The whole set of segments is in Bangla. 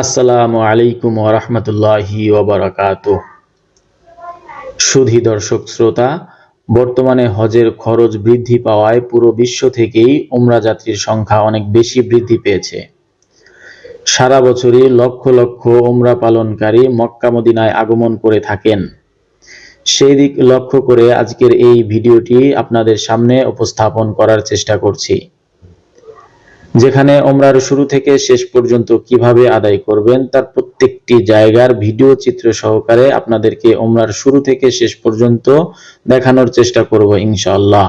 আসসালামু আলাইকুম ওরহমতুল্লাহি ওবরাকাত সুধী দর্শক শ্রোতা, বর্তমানে হজের খরচ বৃদ্ধি পাওয়ায় পুরো বিশ্ব থেকেই উমরা যাত্রীর সংখ্যা অনেক বেশি বৃদ্ধি পেয়েছে। সারা বছরই লক্ষ লক্ষ উমরা পালনকারী মক্কা মদিনায় আগমন করে থাকেন। সেই দিক লক্ষ্য করে আজকের এই ভিডিওটি আপনাদের সামনে উপস্থাপন করার চেষ্টা করছি। যেখানে ওমরার শুরু থেকে শেষ পর্যন্ত কীভাবে আদায় করবেন তার প্রত্যেকটি জায়গার ভিডিও চিত্র সহকারে আপনাদেরকে ওমরার শুরু থেকে শেষ পর্যন্ত দেখানোর চেষ্টা করব ইনশাআল্লাহ।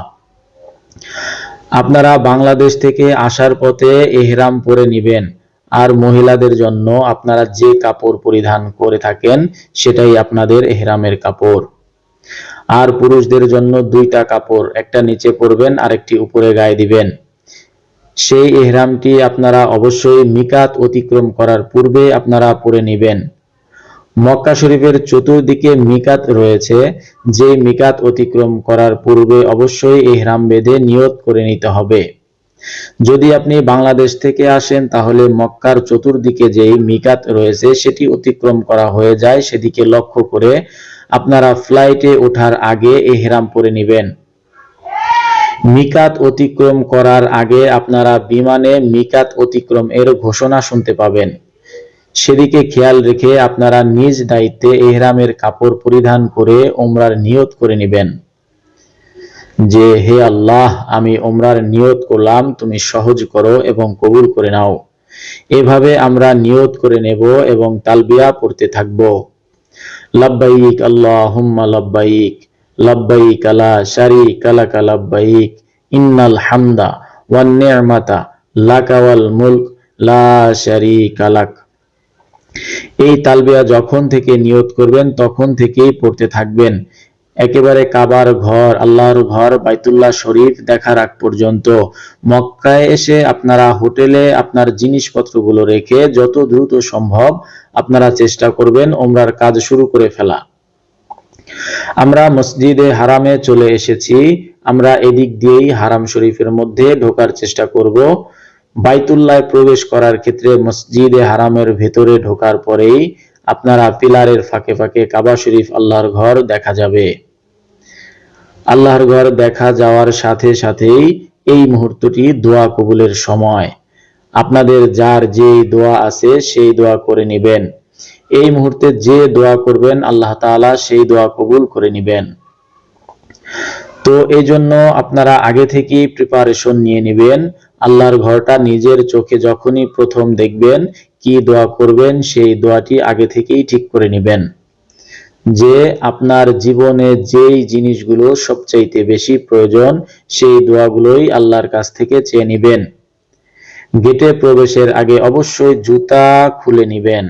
আপনারা বাংলাদেশ থেকে আসার পথে এহরাম পরে নিবেন, আর মহিলাদের জন্য আপনারা যে কাপড় পরিধান করে থাকেন সেটাই আপনাদের এহরামের কাপড়। আর পুরুষদের জন্য দুইটা কাপড়, একটা নিচে পরবেন, আরেকটি উপরে গায়ে দিবেন। সেই এহরামটি আপনারা অবশ্যই মিকাত অতিক্রম করার পূর্বে আপনারা পরে নেবেন। মক্কা শরীফের চতুর্দিকে মিকাত রয়েছে যে মিকাত অতিক্রম করার পূর্বে অবশ্যই এহরাম বেঁধে নিয়ত করে নিতে হবে। যদি আপনি বাংলাদেশ থেকে আসেন, তাহলে মক্কার চতুর্দিকে যেই মিকাত রয়েছে, সেটি অতিক্রম করা হয়ে যায়। সেদিকে লক্ষ্য করে আপনারা ফ্লাইটে ওঠার আগে এহরাম পরে নেবেন। মিকাত অতিক্রম করার আগে আপনারা বিমানে মিকাত অতিক্রম এর ঘোষণা শুনতে পাবেন। সেদিকে খেয়াল রেখে আপনারা নিজ দায়িত্বে এহরামের কাপড় পরিধান করে ওমরার নিয়ত করে নেবেন। যে, হে আল্লাহ, আমি ওমরার নিয়ত করলাম, তুমি সহজ করো এবং কবুল করে নাও। এভাবে আমরা নিয়ত করে নেব এবং তালবিয়া পড়তে থাকব। লাব্বাইক, আল্লাহুম্মা লাব্বাইক। লাব্বাইক, লা শারীকা লাকা লাব্বাইক, ইন্নাল হামদা ওয়ান নি'মাতা লাকা মুলক, লা শারীকা লাক। এই তালবিয়া যখন থেকে নিয়ত করবেন, তখন থেকেই পড়তে থাকবেন। একেবারে কাবার ঘর, আল্লাহর ঘর, বাইতুল্লাহ শরীফ দেখার আগ পর্যন্ত। মক্কায় এসে আপনারা হোটেলে আপনার জিনিসপত্রগুলো রেখে যত দ্রুত সম্ভব আপনারা চেষ্টা করবেন ওমরার কাজ শুরু করে ফেলা। আমরা মসজিদে হারামে চলে এসেছি, আমরা এদিক দিয়েই হারাম শরীফের মধ্যে ঢোকার চেষ্টা করব। বাইতুল্লায় প্রবেশ করার ক্ষেত্রে মসজিদে হারামের ভেতরে ঢোকার পরেই আপনারা পিলারের ফাঁকে ফাঁকে কাবা শরীফ আল্লাহর ঘর দেখা যাবে। আল্লাহর ঘর দেখা যাওয়ার সাথে সাথেই এই মুহূর্তটি দোয়া কবুলের সময়। আপনাদের যার যে দোয়া আছে সেই দোয়া করে নেবেন। এই মুহূর্তে যে দোয়া করবেন, আল্লাহ তাআলা সেই দোয়া কবুল করে নেবেন। তো এই জন্য আপনারা আগে থেকেই প্রিপারেশন নিয়ে নেবেন। আল্লাহর ঘরটা নিজের চোখে যখনই প্রথম দেখবেন, কি দোয়া করবেন, সেই দোয়াটি আগে থেকেই ঠিক করে নেবেন। যে আপনার জীবনে যেই জিনিসগুলো সবচাইতে বেশি প্রয়োজন, সেই দোয়াগুলোই আল্লাহর কাছ থেকে চেয়ে নেবেন। গেটে প্রবেশের আগে অবশ্যই জুতা খুলে নেবেন।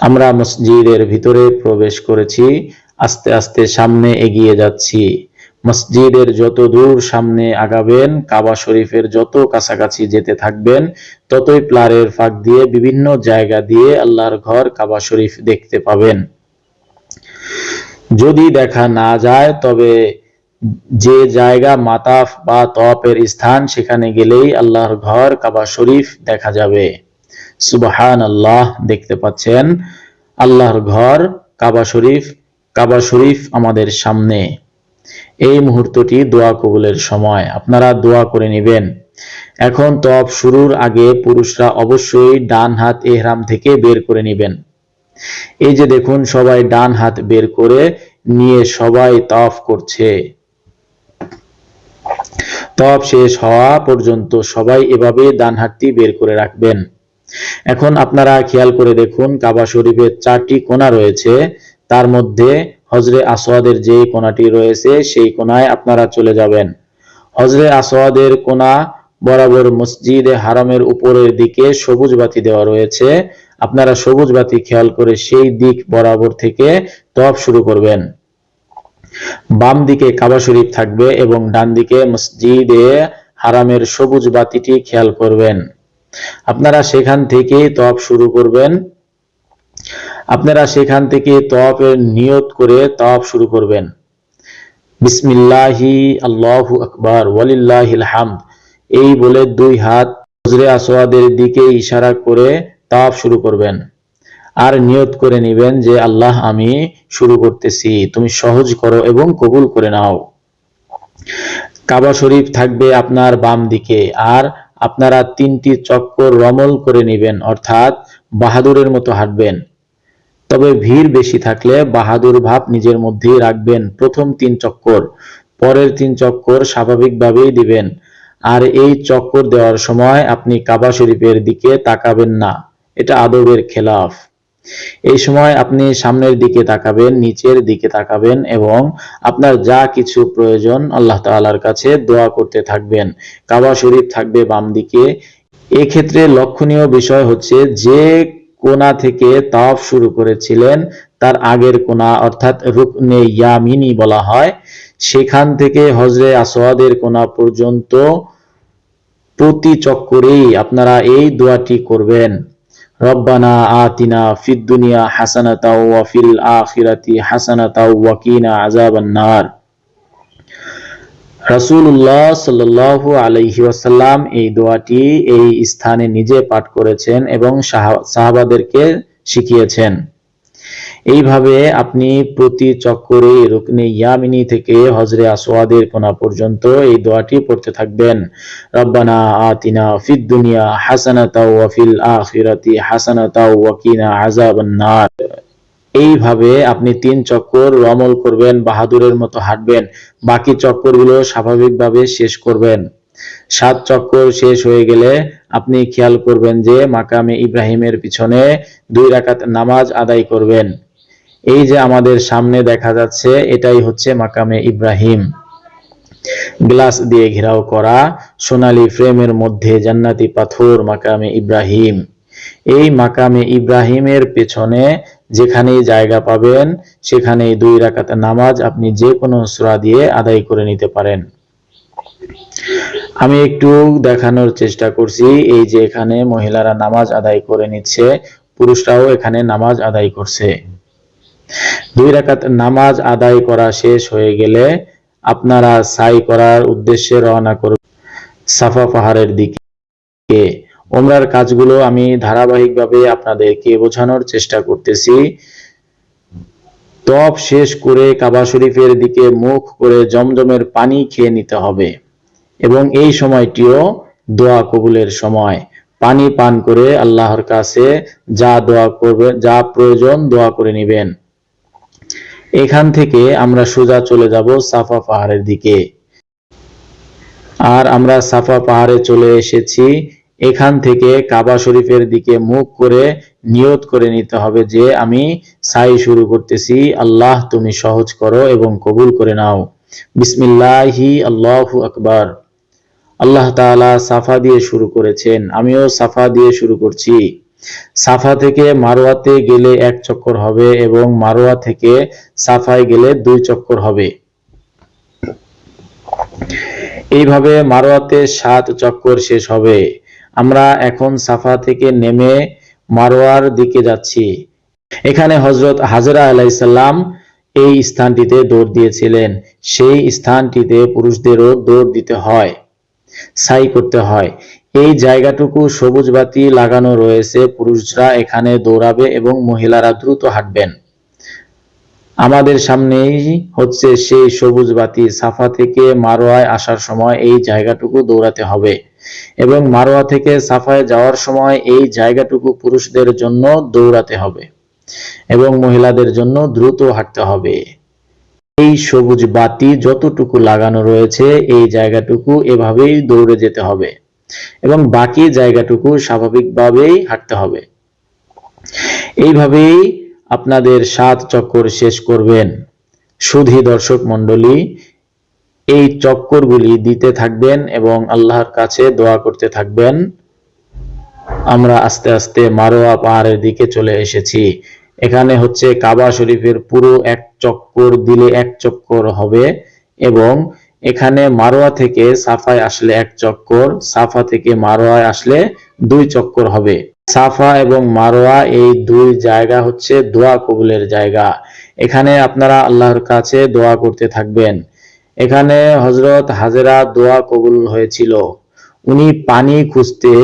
আমরা মসজিদের ভিতরে প্রবেশ করেছি, আস্তে আস্তে সামনে এগিয়ে যাচ্ছি। মসজিদের যত দূর সামনে আগাবেন, কাবা শরীফের যত কাছাকাছি যেতে থাকবেন, ততই প্লারের ফাঁক দিয়ে বিভিন্ন জায়গা দিয়ে আল্লাহর ঘর কাবা শরীফ দেখতে পাবেন। যদি দেখা না যায়, তবে যে জায়গা মাতাফ বা তপের স্থান, সেখানে গেলেই আল্লাহর ঘর কাবা শরীফ দেখা যাবে। সুবহান আল্লাহ দেখতে পাচ্ছেন। আল্লাহর ঘর, কাবা শরীফ কাবা শরীফ আমাদের সামনে। এই মুহূর্তটি দোয়া কবুলের সময়। আপনারা দোয়া করে নেবেন। এখন তপ শুরুর আগে পুরুষরা অবশ্যই ডান হাত এহরাম থেকে বের করে নেবেন। এই যে দেখুন, সবাই ডান হাত বের করে নিয়ে সবাই তফ করছে। তপ শেষ হওয়া পর্যন্ত সবাই এভাবে ডান হাতটি বের করে রাখবেন। এখন আপনারা খেয়াল করে দেখুন, কাবা শরীফের চারটি কোণা রয়েছে। তার মধ্যে হজরে আসোয়াদের যে কোনাটি রয়েছে, সেই কোনায় আপনারা চলে যাবেন। হজরে আসোয়াদের কোনা বরাবর মসজিদে হারামের উপরের দিকে সবুজ বাতি দেওয়া রয়েছে। আপনারা সবুজ বাতি খেয়াল করে সেই দিক বরাবর থেকে তপ শুরু করবেন। বাম দিকে কাবা শরীফ থাকবে এবং ডান দিকে মসজিদে হারামের সবুজ বাতিটি খেয়াল করবেন। আপনারা সেখান থেকে তপ শুরু করবেন। আপনারা সেখান থেকে তওয়াফের নিয়ত করে তওয়াফ শুরু করবেন। বিসমিল্লাহি আল্লাহু আকবার, ওয়ালিল্লাহিল হামদ। এই বলে দুই হাত হজরে আসওয়াদের দিকে ইশারা করে তাওয়াফ শুরু করবেন। আর নিয়ত করে নেবেন যে, আল্লাহ, আমি শুরু করতেছি। তুমি সহজ করো এবং কবুল করে নাও। কাবা শরীফ থাকবে আপনার বাম দিকে। আর আপনারা তিনটি চক্কর রমল করে নেবেন, অর্থাৎ বাহাদুরের মতো হাঁটবেন। তবে ভিড় বেশি থাকলে বাহাদুর ভাব নিজের মধ্যেই রাখবেন প্রথম তিন চক্কর। পরের তিন চক্কর স্বাভাবিকভাবেই দিবেন। আর এই চক্কর দেওয়ার সময় আপনি কাবা শরীফের দিকে তাকাবেন না। এটা আদবের খেলাফ। এই সময় আপনি সামনের দিকে তাকাবেন, নিচের দিকে তাকাবেন এবং আপনার যা কিছু প্রয়োজন আল্লাহ তাআলার কাছে দোয়া করতে থাকবেন। কাবা শরীফ থাকবে বাম দিকে। এক্ষেত্রে লক্ষণীয় বিষয় হচ্ছে যে কোণা থেকে তাওয়াফ শুরু করেছিলেন, তার আগের কোনা অর্থাৎ রুকনে ইয়ামিনি বলা হয়, সেখান থেকে হজরে আসওয়াদের কোনা পর্যন্ত প্রতি চক্করেই আপনারা এই দোয়াটি করবেন। রব্বানা আতিনা ফিদ দুনিয়া হাসানাতাও ওয়া ফিল আখিরাতি হাসানাতাও ওয়া কিনা আযাবান নার। রাসূলুল্লাহ সাল্লাল্লাহু আলাইহি ওয়াসাল্লাম এই দোয়াটি এই স্থানে নিজে পাঠ করেছেন এবং সাহা- সাহাবাদেরকে শিখিয়েছেন। এইভাবে আপনি প্রতি চক্করে রুকনে ইয়ামিনী থেকে হজরে আসওয়াদের কোনা পর্যন্ত এই দোয়াটি পড়তে থাকবেন। রব্বানা আতিনা ফিদ দুনিয়া হাসানাতাও ওয়া ফিল আখিরাতি হাসানাতাও ওয়া কিনা আযাবান নার। এইভাবে আপনি তিন চক্কর রমল করবেন, বাহাদুরের মতো হাঁটবেন, বাকি চক্করগুলো স্বাভাবিকভাবে শেষ করবেন। সাত চক্কর শেষ হয়ে গেলে আপনি খেয়াল করবেন যে মাকামে ইব্রাহিমের পিছনে দুই রাকাত নামাজ আদায় করবেন। এই যে আমাদের সামনে দেখা যাচ্ছে, এটাই হচ্ছে মাকামে ইব্রাহিম। গ্লাস দিয়ে ঘেরাও করা সোনালী ফ্রেমের মধ্যে জান্নাতি পাথর মাকামে ইব্রাহিম। এই মাকামে ইব্রাহিমের পেছনে যেখানেই জায়গা পাবেন, সেখানেই দুই রাকাত নামাজ আপনি যে কোনো সূরা দিয়ে আদায় করে নিতে পারেন। আমি একটু দেখানোর চেষ্টা করছি, এই যে এখানে মহিলারা নামাজ আদায় করে নিচ্ছে, পুরুষরাও এখানে নামাজ আদায় করছে। দুই রাকাত নামাজ আদায় করা শেষ হয়ে গেলে আপনারা সাই করার উদ্দেশ্যে রওনা করবেন সাফা পাহাড়ের দিকে। ওমরার কাজগুলো আমি ধারাবাহিকভাবে আপনাদেরকে বোঝানোর চেষ্টা করতেছি। তপ শেষ করে কাবা শরীফের দিকে মুখ করে জমজমের পানি খেয়ে নিতে হবে এবং এই সময়টিও দোয়া কবুলের সময়। পানি পান করে আল্লাহর কাছে যা দোয়া করবে, যা প্রয়োজন দোয়া করে নেবেন। এখান থেকে আমরা সোজা চলে যাব সাফা পাহাড়ের দিকে। আর আমরা সাফা পাহাড়ে চলে এসেছি। এখান থেকে কাবা শরীফের দিকে মুখ করে নিয়ত করে নিতে হবে যে আমি সাই শুরু করতেছি। আল্লাহ তুমি সহজ করো এবং কবুল করে নাও। বিসমিল্লাহি আল্লাহ আকবার। আল্লাহ তাআলা সাফা দিয়ে শুরু করেছেন। আমিও সাফা দিয়ে শুরু করছি। সাফা থেকে মারোয়াতে গেলে এক চক্কর হবে এবং মারোয়া থেকে সাফায় গেলে দুই চক্কর হবে। এইভাবে মারোয়াতে সাত চক্কর শেষ হবে। আমরা এখন সাফা থেকে নেমে মারোয়ার দিকে যাচ্ছি। এখানে হজরত হাজরা আলাইসাল্লাম এই স্থানটিতে দৌড় দিয়েছিলেন। সেই স্থানটিতে পুরুষদেরও দৌড় দিতে হয় সাই করতে হয়। এই জায়গাটুকু সবুজ বাতি লাগানো রয়েছে। পুরুষরা এখানে দৌড়াবে এবং মহিলারা দ্রুত হাঁটবেন। আমাদের সামনেই হচ্ছে সেই সবুজ বাতি। সাফা থেকে মারোয়ায় আসার সময় এই জায়গাটুকু দৌড়াতে হবে এবং মারোয়া থেকে সাফায় যাওয়ার সময় এই জায়গাটুকু পুরুষদের জন্য দৌড়াতে হবে এবং মহিলাদের জন্য দ্রুত হাঁটতে হবে। এই সবুজ বাতি যতটুকু লাগানো রয়েছে এই জায়গাটুকু এভাবেই দৌড়ে যেতে হবে। এবং বাকি জায়গাটুকু স্বাভাবিকভাবেই হাঁটতে হবে। এইভাবেই আপনাদের সাত চক্কর শেষ করবেন। সুধী দর্শক মণ্ডলী, এই চক্করগুলি দিতে থাকবেন এবং আল্লাহর কাছে দোয়া করতে থাকবেন। আমরা আস্তে আস্তে মারোয়া পাহাড়ের দিকে চলে এসেছি। এখানে হচ্ছে কাবা শরীফের পুরো এক চক্কর দিলে এক চক্কর হবে এবং এখানে মারোয়া থেকে সাফায় আসলে এক চক্কর, সাফা থেকে মারোয়ায় আসলে দুই চক্কর হবে। সাফা এবং মারোয়া এই দুই জায়গা হচ্ছে দোয়া কবুলের জায়গা। এখানে আপনারা আল্লাহর কাছে দোয়া করতে থাকবেন। এখানে হজরত হাজেরা দোয়া কবুল হয়েছিল। উনি পানি খুঁজতে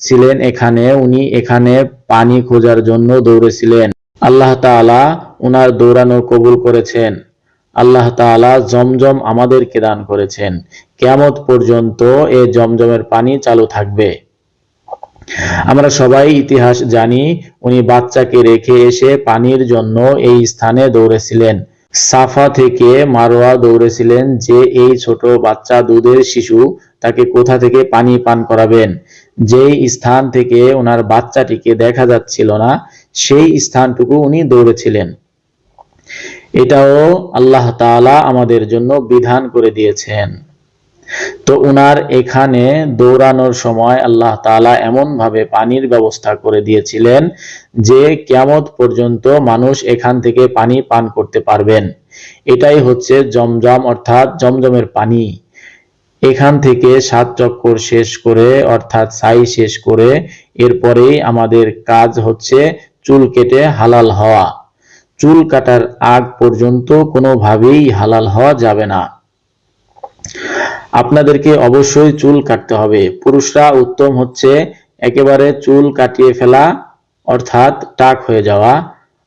ছিলেন এখানে, উনি এখানে পানি খোঁজার জন্য দৌড়েছিলেন। আল্লাহ তাআলা উনার দৌড়ানো কবুল করেছেন। আল্লাহ তাআলা জমজম আমাদেরকে দান করেছেন। কিয়ামত পর্যন্ত এ জমজমের পানি চালু থাকবে। আমরা সবাই ইতিহাস জানি, উনি বাচ্চাকে রেখে এসে পানির জন্য এই স্থানে দৌড়েছিলেন। সাফা থেকে মারোয়া দৌড়েছিলেন যে এই ছোট বাচ্চা দুধের শিশু তাকে কোথা থেকে পানি পান করাবেন। যেই স্থান থেকে ওনার বাচ্চাটিকে দেখা যাচ্ছিল না, সেই স্থানটুকু উনি দৌড়েছিলেন। এটাও আল্লাহ তাআলা আমাদের জন্য বিধান করে দিয়েছেন। তো উনার এখানে দৌড়ানোর সময় আল্লাহ তাআলা এমন ভাবে পানির ব্যবস্থা করে দিয়েছিলেন যে কিয়ামত পর্যন্ত মানুষ এখান থেকে পানি পান করতে পারবেন। এটাই হচ্ছে জমজম অর্থাৎ জমজমের পানি। এখান থেকে সাত চক্কর শেষ করে অর্থাৎ সাই শেষ করে এরপরেই আমাদের কাজ হচ্ছে চুল কেটে হালাল হওয়া। চুল কাটার আগ পর্যন্ত কোনোভাবেই হালাল হওয়া যাবে না। আপনাদেরকে অবশ্যই চুল কাটতে হবে। পুরুষরা উত্তম হচ্ছে একেবারে চুল কাটিয়ে ফেলা, অর্থাৎ টাক হয়ে যাওয়া।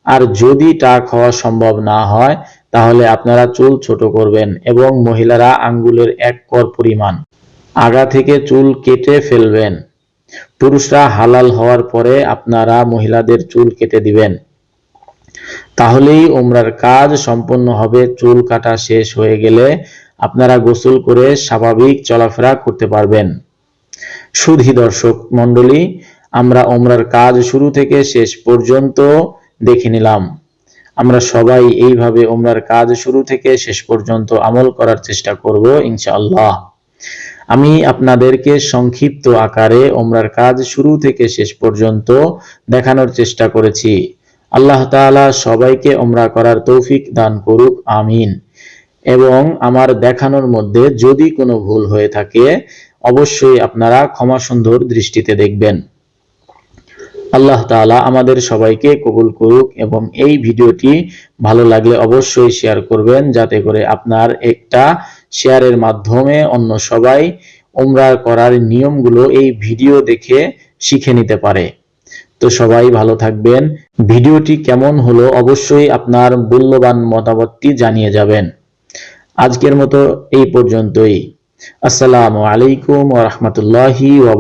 আর যদি টাক হওয়া সম্ভব না হয়, তাহলে আপনারা চুল ছোট করবেন এবং মহিলারা আঙ্গুলের এক কর পরিমাণ আগা থেকে চুল কেটে ফেলবেন। পুরুষরা হালাল হওয়ার পরে আপনারা মহিলাদের চুল কেটে দিবেন। তাহলেই উমরার কাজ সম্পন্ন হবে, চুল কাটা শেষ হয়ে গেলে আপনারা গোসল করে স্বাভাবিক চলাফেরা করতে পারবেন। সুধী দর্শক মণ্ডলী, আমরা ওমরার কাজ শুরু থেকে শেষ পর্যন্ত দেখে নিলাম। আমরা সবাই এইভাবে ওমরার কাজ শুরু থেকে শেষ পর্যন্ত আমল করার চেষ্টা করব, ইনশাআল্লাহ। আমি আপনাদেরকে সংক্ষিপ্ত আকারে ওমরার কাজ শুরু থেকে শেষ পর্যন্ত দেখানোর চেষ্টা করেছি। আল্লাহ তাআলা সবাইকে ওমরা করার তৌফিক দান করুক, আমিন। এবং আমার দেখানোর মধ্যে যদি কোনো ভুল হয়ে থাকে, অবশ্যই আপনারা ক্ষমা সুন্দর দৃষ্টিতে দেখবেন। আল্লাহ তাআলা আমাদের সবাইকে কবুল করুক এবং এই ভিডিওটি ভালো লাগলে অবশ্যই শেয়ার করবেন, যাতে করে আপনার একটা শেয়ারের মাধ্যমে অন্য সবাই ওমরা করার নিয়মগুলো এই ভিডিও দেখে শিখে নিতে পারে। তো সবাই ভালো থাকবেন। ভিডিওটি কেমন হলো অবশ্যই আপনার মূল্যবান মতামতটি জানিয়ে যাবেন। আজকের মতো এই পর্যন্তই। আসসালামু আলাইকুম ওয়া রাহমাতুল্লাহি ওয়া